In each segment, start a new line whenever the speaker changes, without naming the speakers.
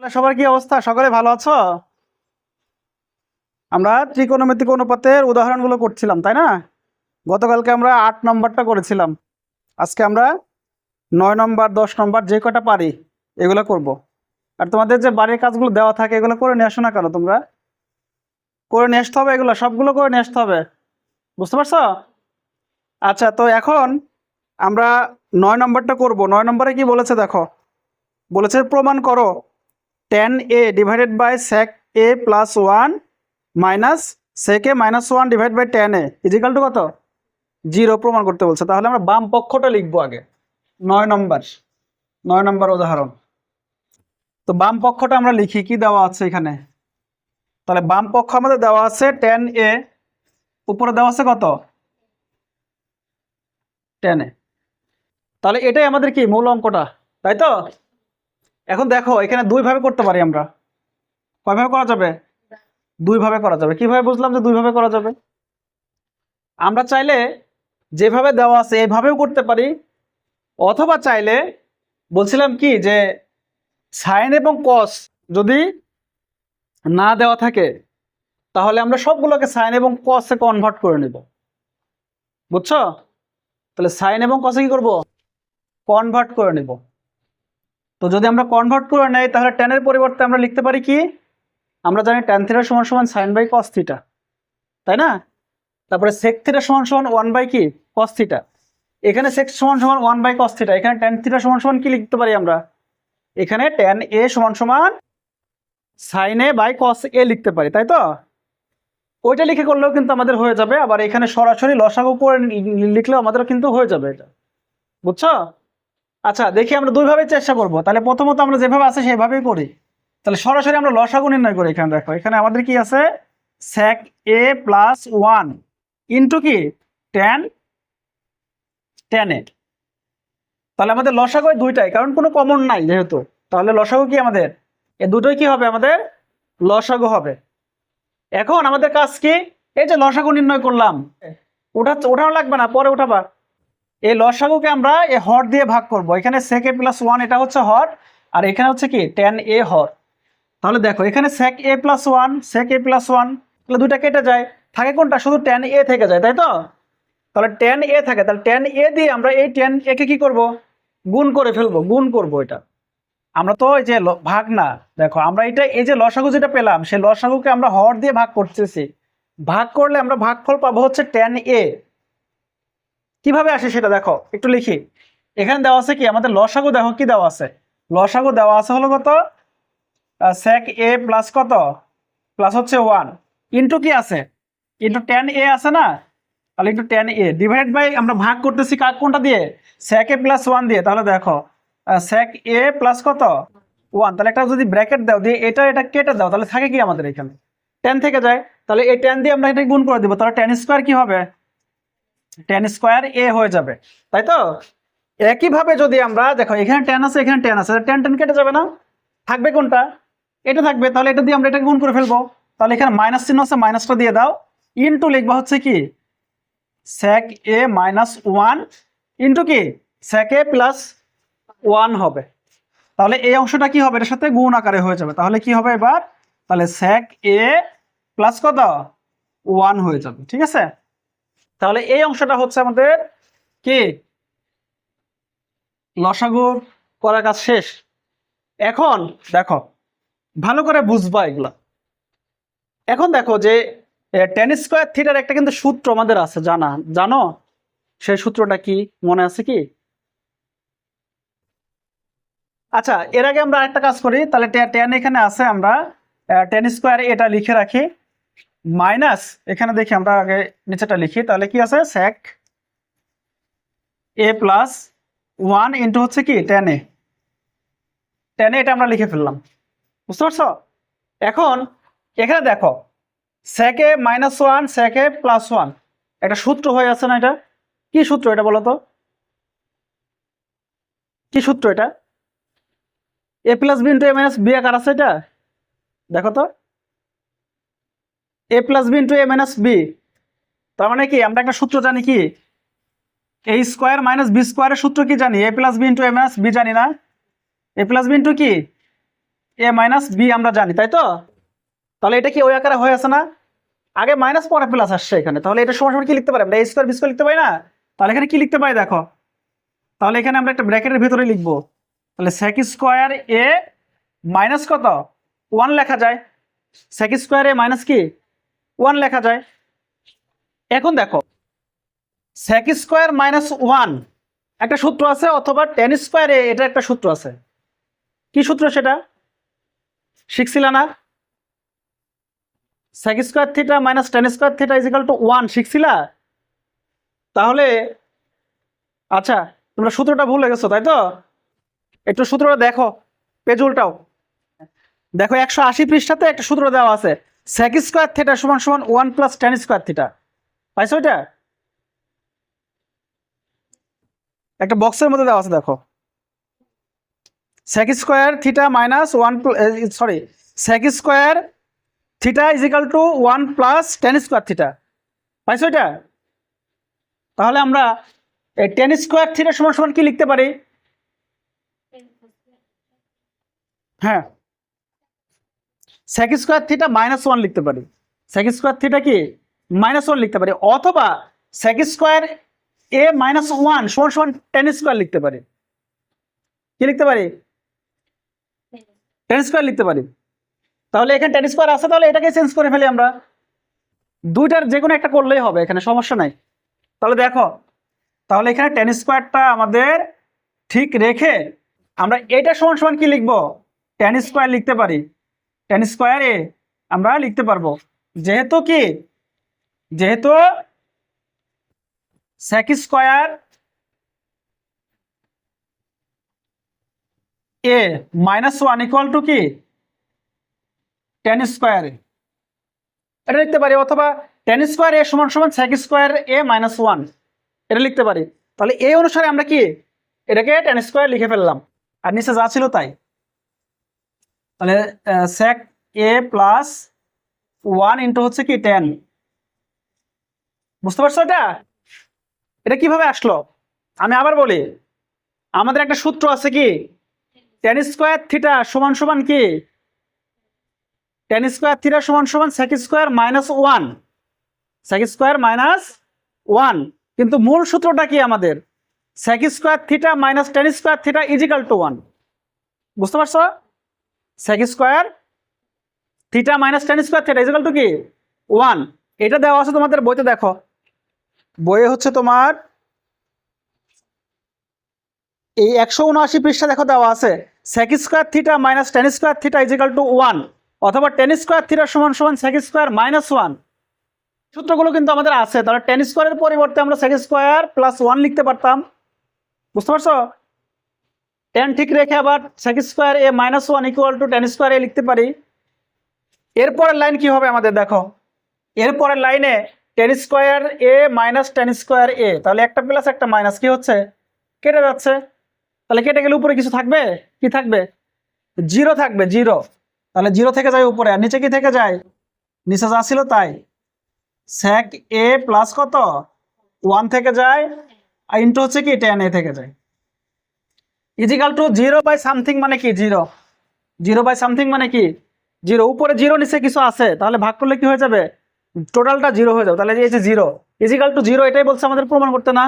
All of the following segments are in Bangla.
সবার কি অবস্থা? সকলে ভালো আছো? আমরা ত্রিকোণমিতিক অনুপাতের উদাহরণগুলো করছিলাম, তাই না? গতকালকে আমরা আট নম্বরটা করেছিলাম। আজকে আমরা নয় নম্বর, দশ নম্বর যে কটা পারি, এগুলো করব। আর তোমাদের যে বাড়ির কাজগুলো দেওয়া থাকে, এগুলো করে নিয়ে আসো না কেন তোমরা? করে নিয়ে আসতে হবে এগুলো, সবগুলো করে নিয়ে আসতে হবে। বুঝতে পারছ? আচ্ছা তো এখন আমরা নয় নম্বরটা করব। নয় নম্বরে কি বলেছে দেখো? বলেছে প্রমাণ করো। Tan A divided by sec A plus one minus sec A minus one divide by tan A equal to কত? জিরো প্রমাণ করতে বলছে। তাহলে আমরা বাম পক্ষটা লিখব আগে। নয় নম্বর। নয় নম্বর উদাহরণ। তো বাম পক্ষটা আমরা লিখি। কি দেওয়া আছে এখানে? তাহলে বাম পক্ষ আমাদের দেওয়া আছে টেন এ উপরে দেওয়া আছে কত? টেন এ তাহলে এটাই আমাদের কি মূল অঙ্কটা? তাই তো? এখন দেখো, এখানে দুইভাবে করতে পারি আমরা। কয়ভাবে করা যাবে? দুইভাবে করা যাবে। কীভাবে বুঝলাম যে দুইভাবে করা যাবে? আমরা চাইলে যেভাবে দেওয়া আছে এইভাবেও করতে পারি, অথবা চাইলে বলছিলাম কি যে সাইন এবং কস যদি না দেওয়া থাকে, তাহলে আমরা সবগুলোকে সাইন এবং কসে কনভার্ট করে নেব। বুঝছ? তাহলে সাইন এবং কসে কি করব? কনভার্ট করে নেব। তো যদি আমরা কনভার্ট করে নেই, তাহলে টেনের পরিবর্তে আমরা লিখতে পারি কি? আমরা জানি ট্যান থিটা সমান সমান সাইন বাই কস থিটা তাই না? তারপরে সেক থিটা সমান সমান ওয়ান বাই কি? কস থিটা এখানে সেক্স সমান সমান ওয়ান বাই কস থিটা এখানে ট্যান থিটা সমান সমান কি লিখতে পারি আমরা? এখানে ট্যান এ সমান সমান সাইন এ বাই কস এ লিখতে পারি, তাই তো? ওইটা লিখে করলেও কিন্তু আমাদের হয়ে যাবে, আবার এখানে সরাসরি লসাগু করে লিখলেও আমাদের কিন্তু হয়ে যাবে এটা। বুঝছ? আচ্ছা দেখি আমরা দুইভাবে চেষ্টা করব। তাহলে প্রথমত আমরা যেভাবে আছে সেভাবেই করি। তাহলে সরাসরি আমরা লসাগু নির্ণয় করি এখানে দেখো। এখানে আমাদের কি আছে? Sec A plus one into কি? টেন এ তাহলে আমাদের লসাগু দুইটাই, কারণ কোনো কমন নাই যেহেতু। তাহলে লসাগু কি আমাদের? এ দুটোই কি হবে আমাদের? লসাগু হবে। এখন আমাদের কাজ কি? এই যে লসাগু নির্ণয় করলাম ওঠা ওঠানো লাগবে না, পরে উঠাবা। এই লসাগুকে আমরা এ হর দিয়ে ভাগ করব। এখানে সেক প্লাস ওয়ান এটা হচ্ছে হর, আর এখানে হচ্ছে কি টেন এ হর। তাহলে দেখো, এখানে sec A plus one sec A plus one তাহলে দুইটা কেটে যায়। থাকে কোনটা? শুধু টেন এ থেকে যায়, তাই তো? তাহলে টেন এ থাকে, তাহলে টেন এ দিয়ে আমরা এই টেন একে কি করব? গুণ করে ফেলব, গুণ করব এটা। আমরা তো এই যে ভাগ না। দেখো, আমরা এটা, এই যে লসাগু যেটা পেলাম, সেই লসাগুকে আমরা হর দিয়ে ভাগ করতেছি। ভাগ করলে আমরা ভাগফল পাবো হচ্ছে টেন এ কীভাবে আসে সেটা দেখো, একটু লিখি। এখানে দেওয়া আছে কি? আমাদের লসাগু, দেখো কি দেওয়া আছে? লসাগু দেওয়া আছে হলো কত? সেক এ প্লাস কত? প্লাস হচ্ছে ওয়ান ইন্টু কি আছে? ইন্টু টেন এ আছে না? তাহলে into tan A divide by আমরা ভাগ করতেছি কার কোনটা দিয়ে? সেক এ প্লাস ওয়ান দিয়ে। তাহলে দেখো সেক এ প্লাস কত? ওয়ান তাহলে একটা যদি ব্র্যাকেট দাও, দিয়ে এটা এটা কেটে দাও, তাহলে থাকে কি আমাদের এখানে? টেন থেকে যায়। তাহলে এই টেন দিয়ে আমরা এটা গুণ করে দিব। তাহলে টেন স্কোয়ার কি হবে? টেন স্কোয়ার এ হয়ে যাবে। তাই তো? একইভাবে যদি আমরা, দেখো, এখানে টেন আছে, এখানে টেন আছে টেন টেন কেটে যাবে না? থাকবে কোনটা? এটা থাকবে, তাহলে এটা দিয়ে আমরা এটা গুণ করে ফেলব। তাহলে এখানে মাইনাস চিহ্ন আছে মাইনাসটা দিয়ে দাও। ইন্টু লিখবা হচ্ছে কি? Sec A minus one into কি? স্যাক এ প্লাস ওয়ান হবে। তাহলে এই অংশটা কি হবে? এটার সাথে গুণ আকারে হয়ে যাবে। তাহলে কি হবে এবার? তাহলে স্যাক এ প্লাস কত? ওয়ান হয়ে যাবে। ঠিক আছে? তাহলে এই অংশটা হচ্ছে আমাদের কি? লসাগু করার কাজ শেষ। এখন দেখো, ভালো করে বুঝবা এগুলা। এখন দেখো যে টেন স্কোয়ার থিটার একটা কিন্তু সূত্র আমাদের আছে, জানা। জানো? সেই সূত্রটা কি? মনে আছে কি? আচ্ছা এর আগে আমরা একটা কাজ করি। তাহলে টেন এখানে আছে আমরা টেন স্কোয়ার এটা লিখে রাখি। মাইনাস, এখানে দেখি আমরা আগে নিচেটা লিখি, তাহলে কি আছে? Sec A plus one into হচ্ছে কি? টেন এ টেন এটা আমরা লিখে ফেললাম। বুঝতে পারছ? এখন, এখানে দেখো A minus one sec plus one একটা সূত্র হয়ে আছে না এটা? কি সূত্র এটা বলো তো? কি সূত্র এটা? A plus B into A minus B আকার আছে এটা? দেখো তো। A plus B into A minus B তার মানে কি? আমরা একটা সূত্র জানি কি? এ স্কোয়ার মাইনাস বি স্কোয়ারের সূত্র কি জানি? A plus B into A minus B জানি না। এ প্লাস বি ইন্টু কি? এ মাইনাস বি আমরা জানি, তাই তো? তাহলে এটা কি ওই আকারে হয়ে আছে না? আগে মাইনাস পরে প্লাস আসছে এখানে। তাহলে এটা সমান সমান কি লিখতে পারি আমরা? এ স্কোয়ার বি স্কোয়ার লিখতে পারি না? তাহলে এখানে কি লিখতে পারি দেখো? তাহলে এখানে আমরা একটা ব্র্যাকেটের ভিতরে লিখব। তাহলে সেক স্কোয়ার এ মাইনাস কত? ওয়ান লেখা যায়। সেক স্কোয়ার এ মাইনাস কি? ওয়ান লেখা যায়। এখন দেখো সেক স্কোয়ার মাইনাস ওয়ান একটা সূত্র আছে অথবা টেন স্কোয়ারে এটা একটা সূত্র আছে। কি সূত্র সেটা? শিখছিল না sec square theta minus tan square theta equal to one শিখছিলা? তাহলে আচ্ছা তোমরা সূত্রটা ভুলে গেছো, তাই তো? একটু সূত্রটা দেখো পেজ উল্টাও। দেখো একশো আশি পৃষ্ঠাতে একটা সূত্র দেওয়া আছে। সেক স্কোয়ার থিটা সমান সমান one plus tan square theta পাইছো এটা? একটা বক্সের মধ্যে দেওয়া আছে, দেখো। Sec square theta minus one sorry sec square theta is equal to one plus tan square theta পাইছো এটা? তাহলে আমরা এই টেন স্কোয়ার থিটা সমান সমান কি লিখতে পারি? হ্যাঁ। Sec square theta minus one লিখতে পারি। সেক স্কোয়ার থিটা কি? মাইনাস ওয়ান লিখতে পারি। অথবা sec square A minus one সমান সমান টেন স্কোয়ার লিখতে পারি। কি লিখতে পারি? টেন স্কোয়ার লিখতে পারি। তাহলে এখানে টেন স্কোয়ার আছে, তাহলে এটাকে চেঞ্জ করে ফেলি আমরা। দুইটার যে কোনো একটা করলেই হবে, এখানে সমস্যা নাই। তাহলে দেখো, তাহলে এখানে টেন স্কোয়ারটা আমাদের ঠিক রেখে আমরা এটা সমান সমান কি লিখব? টেন স্কোয়ার লিখতে পারি। টেন স্কোয়ারে আমরা লিখতে পারব। যেহেতু কি? যেহেতু sec square A minus one equal to কি? টেন স্কোয়ার এটা লিখতে পারি, অথবা টেন স্কোয়ার এ সমান সমান sec square A minus one এটা লিখতে পারি। তাহলে এই অনুসারে আমরা কি? এটাকে টেন স্কোয়ার লিখে ফেললাম। আর নিচে যা ছিল তাই। তাহলে sec A plus one into হচ্ছে কি টেন বুঝতে পারছ এটা? এটা কীভাবে আসলো? আমি আবার বলি, আমাদের একটা সূত্র আছে কি? টেন স্কোয়ার থিটা সমান সমান কি? টেন স্কোয়ার থিটা সমান সমান sec square minus one sec square minus one কিন্তু মূল সূত্রটা কি আমাদের? Sec square theta minus tan square theta equal to one বুঝতে পারছ? Sec square theta minus tan square theta equal to কি? ওয়ান এটা দেওয়া আছে তোমাদের বইতে, দেখো। বইয়ে হচ্ছে তোমার এই একশো উনআশি পৃষ্ঠা দেখো দেওয়া আছে। Sec square theta minus tan square theta equal to one অথবা টেন স্কোয়ার থিটা সমান সমান সেক স্কোয়ার মাইনাস ওয়ান সূত্রগুলো কিন্তু আমাদের আছে। তাহলে টেন স্কোয়ারের পরিবর্তে আমরা সেক স্কোয়ার প্লাস ওয়ান লিখতে পারতাম। বুঝতে পারছ? টেন ঠিক রেখে আবার sec square A minus one equal to tan square A লিখতে পারি। এরপরের লাইন কি হবে আমাদের দেখো। এরপরের লাইনে tan square A minus tan square A, তাহলে একটা প্লাস একটা মাইনাস কি হচ্ছে? কেটে যাচ্ছে। তাহলে কেটে গেলে উপরে কিছু থাকবে? কি থাকবে? জিরো থাকবে জিরো তাহলে জিরো থেকে যায় উপরে, আর নিচে কি থেকে যায়? নিচে যা ছিল তাই। স্যাক এ প্লাস কত? ওয়ান থেকে যায়, আর ইন্টু হচ্ছে কি? টেন এ থেকে যায়। Equal to zero by something মানে কি? জিরো জিরো বাই সামথিং মানে কি? জিরো উপরে জিরো নিচে কিছু আছে। তাহলে ভাগ করলে কি হয়ে যাবে? টোটালটা জিরো হয়ে যাবে। তাহলে এই যে জিরো ইজিক্যাল টু জিরো এটাই বলছে আমাদের প্রমাণ করতে না?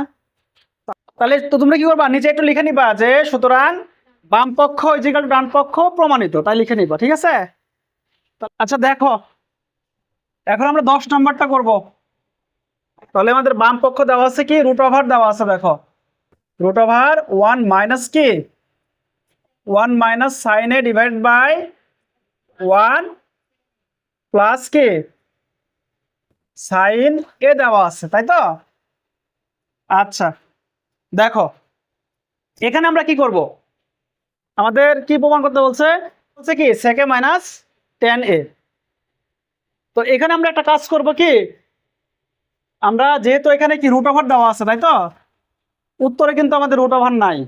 তাহলে তো তোমরা কি করবা? নিচে একটু লিখে নিবা যে সুতরাং বাম পক্ষ ইজিক্যাল টু ডান পক্ষ প্রমাণিত। তাই লিখে নিবা, ঠিক আছে? আচ্ছা দেখো, এখন আমরা দশ নম্বরটা করব। তাহলে আমাদের বাম পক্ষ দেওয়া আছে কি? রুট ওভার দেওয়া আছে, দেখো। রুট ওভার ওয়ান মাইনাস কি one minus sine A divide by one plus কি সাইন এ দেওয়া আছে, তাই তো? আচ্ছা দেখো, এখানে আমরা কি করব? আমাদের কি প্রমাণ করতে বলছে? বলছে কি সেকে মাইনাস টেন এ তো এখানে আমরা একটা কাজ করব কি? আমরা যেহেতু এখানে কি রুট ওভার দেওয়া আছে, তাই তো? উত্তরে কিন্তু আমাদের রুট ওভার নাই।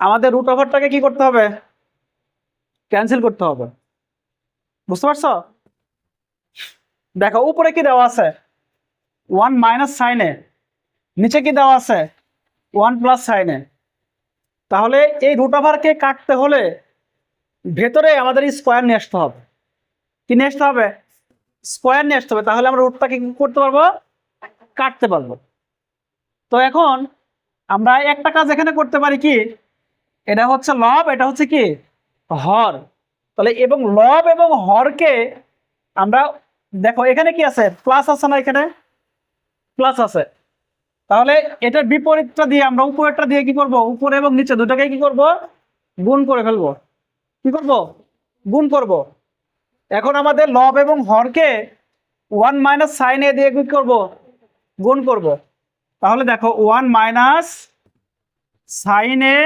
আমাদের রুট ওভারটাকে কি করতে হবে? ক্যান্সেল করতে হবে। বুঝতে পারছ? দেখো, উপরে কি দেওয়া আছে? ওয়ান মাইনাস সাইনে নিচে কি দেওয়া আছে? ওয়ান প্লাস সাইনে তাহলে এই রুট ওভারকে কাটতে হলে ভেতরে আমাদের স্কোয়ার নিয়ে আসতে হবে। কি নিয়ে আসতে হবে? স্কোয়ার নিয়ে আসতে হবে। তাহলে আমরা রুটটাকে কি করতে পারব? কাটতে পারব। তো এখন আমরা একটা কাজ এখানে করতে পারি কি? এটা হচ্ছে লব, এটা হচ্ছে কি? হর। তাহলে এবং লব এবং হরকে আমরা, দেখো এখানে কি আছে? প্লাস আছে না এখানে? প্লাস আছে। তাহলে এটার বিপরীতটা দিয়ে আমরা উপরেরটা দিয়ে কি করব? উপরে এবং নিচে দুটাকে কি করব? গুণ করে ফেলব। কি করব? গুণ করব। এখন আমাদের লব এবং হরকে ওয়ান মাইনাস সাইন দিয়ে কি করব। গুণ করব। তাহলে দেখো one minus sine A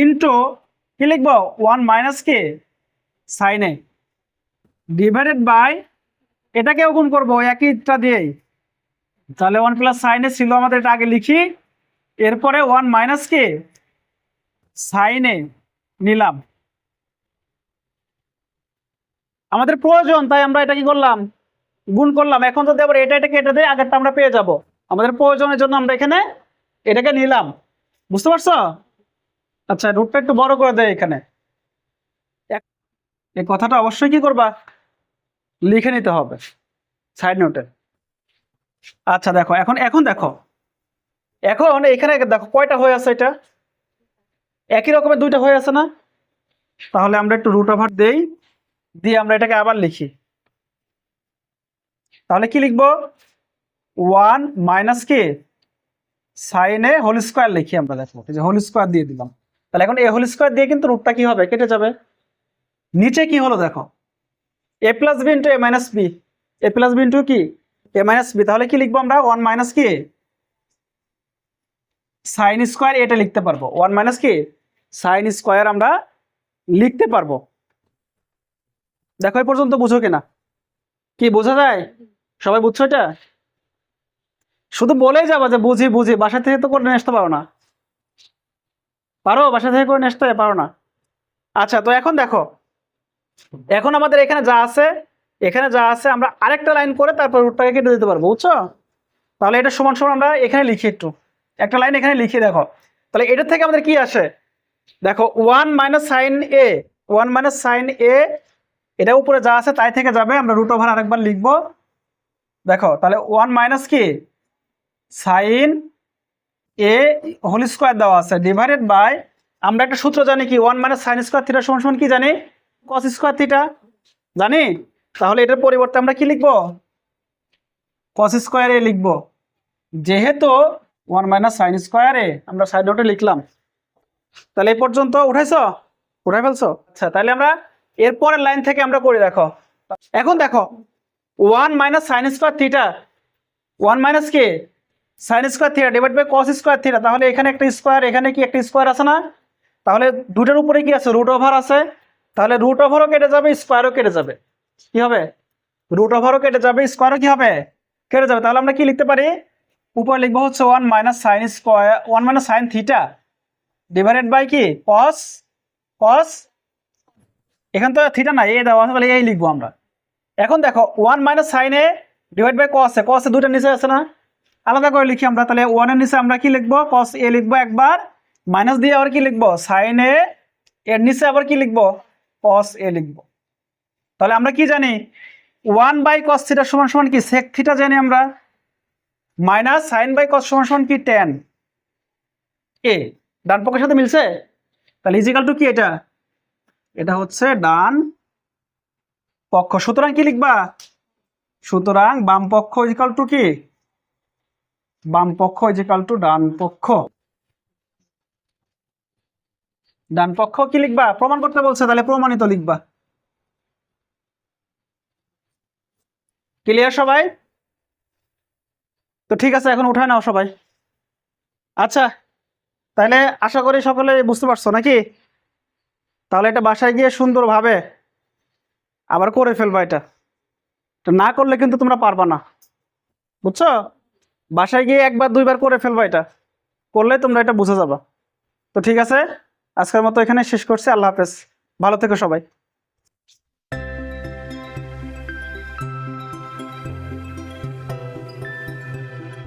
into কি লিখব? One minus K? Sine A. Divided by এটাকেও গুণ করব একইটা দিয়েই। তাহলে ওয়ান প্লাস সাইনে ছিল আমাদের, এটা আগে লিখি। এরপরে ওয়ান মাইনাস কে? সাইনে নিলাম। আমাদের প্রয়োজন, তাই আমরা এটা কি করলাম। গুণ করলাম। এখন যদি আবার এটা এটাকে এটা দিয়ে আগেরটা আমরা পেয়ে যাব। আমাদের প্রয়োজনের জন্য আমরা এখানে এটাকে নিলাম। বুঝতে পারছ? আচ্ছা রুটটা একটু বড় করে দেয় এখানে। এই কথাটা অবশ্যই কি করবা? লিখে নিতে হবে সাইড নোটে আচ্ছা দেখো, এখন এখন দেখো। এখন এখানে দেখো, কয়টা হয়ে আছে এটা? একই রকমের দুইটা হয়ে আছে না? তাহলে আমরা একটু রুট ওভার দেই, দিয়ে আমরা এটাকে আবার লিখি। তাহলে কি লিখব? ওয়ান মাইনাস কি? সাইনে হোল স্কোয়ার লিখি আমরা, দেখো যে হোল স্কোয়ার দিয়ে দিলাম। তাহলে এখন এ হোল স্কোয়ার দিয়ে কিন্তু রুটটা কি হবে? কেটে যাবে। নিচে কি হলো, দেখো? A plus B into A minus B A plus B into কি? এ মাইনাস বি তাহলে কি লিখব আমরা? ওয়ান মাইনাস কি? সাইন স্কোয়ার এটা লিখতে পারব। ওয়ান মাইনাস কি? সাইন স্কোয়ার আমরা লিখতে পারব। দেখো, এই পর্যন্ত বুঝো কিনা? কি, বোঝা যায়? সবাই বুঝছ এটা? শুধু বলেই যাব যে বুঝি বুঝি, বাসা থেকে তো করে আসতে পারো না। পারো? বাসা থেকে করে আসতে পারো না। আচ্ছা তো এখন দেখো। এখন আমাদের এখানে যা আছে, এখানে যা আছে, আমরা আরেকটা লাইন করে তারপর রুটটাকে কেটে দিতে পারব, বুঝছ? তাহলে এটা সমান সমান আমরা এখানে লিখি একটু। একটা লাইন এখানে লিখি, দেখো। তাহলে এটার থেকে আমাদের কি আসে? দেখো one minus sine A one minus sine A এটা উপরে যা আছে তাই থেকে যাবে, আমরা রুট ওভার আরেকবার লিখব। দেখো, তাহলে ওয়ান মাইনাস কি? সাইন এ হোল স্কোয়ার দেওয়া আছে ডিভাইডেড বাই আমরা একটা সূত্র জানি কি one minus sine square theta সমান সমান কি জানি? কস স্কোয়ার থিটা জানি? তাহলে এটার পরিবর্তে আমরা কি লিখব? কস স্কোয়ারে লিখব। যেহেতু ওয়ান মাইনাস সাইন স্কোয়ারে আমরা সাইড নোটে লিখলাম। তাহলে এই পর্যন্ত উঠাইছো? উঠাই ফেলছো? আচ্ছা তাহলে আমরা এরপরের লাইন থেকে আমরা করে, দেখো। এখন দেখো one minus sine square theta one minus কি? Sine square theta divide by cos square theta তাহলে এখানে একটা স্কোয়ার এখানে কি একটা স্কোয়ার আছে না? তাহলে দুটার উপরে কি আছে? রুট ওভার আছে। তাহলে রুট ওভারও কেটে যাবে স্কোয়ারও কেটে যাবে। কি হবে? রুট ওভারও কেটে যাবে স্কোয়ারও কি হবে? কেটে যাবে। তাহলে আমরা কি লিখতে পারি? উপরে লিখব হচ্ছে one minus sine square one minus sine theta divided by কি? কস কস এখান তো থিটা না এ দেওয়া তাহলে এই লিখব আমরা। এখন দেখো one minus sine divide by cos cos দুটো নিচে আছে না? আলাদা করে লিখি আমরা, তাহলে ওয়ানের নিচে আমরা কি লিখব? কস এ লিখব একবার মাইনাস দিয়ে আবার কি লিখব? সাইন এ এর নিচে আবার কি লিখব? কস এ লিখব। তাহলে আমরা কি জানি? ওয়ান বাই কস থিটা সমান সমান কি? সেক থিটা জানি আমরা। মাইনাস সাইন বাই কস সমান সমান কি? টেন এ ডান পক্ষের সাথে মিলছে? তাহলে ইজিক্যাল টু কি এটা? এটা হচ্ছে ডান পক্ষ। সুতরাং কি লিখবা? সুতরাং বাম পক্ষ ইজিক্যাল টু কি? বাম পক্ষ ইজিক্যাল টু ডান পক্ষ। ডান পক্ষ কি লিখবা? প্রমাণ করতে বলছে, তাহলে প্রমাণিত লিখবা। ক্লিয়ার সবাই? তো ঠিক আছে, এখন উঠায় নাও সবাই। আচ্ছা তাহলে আশা করি সকলে বুঝতে পারছ নাকি? তাহলে এটা বাসায় গিয়ে সুন্দরভাবে আবার করে ফেলবা এটা না করলে কিন্তু তোমরা পারবা না। বুঝছ? বাসায় গিয়ে একবার, দুইবার করে ফেলবা এটা। করলে তোমরা এটা বুঝে যাবা। তো ঠিক আছে, আজকের মতো এখানে শেষ করছি। আল্লাহ হাফেজ। ভালো থেকো সবাই।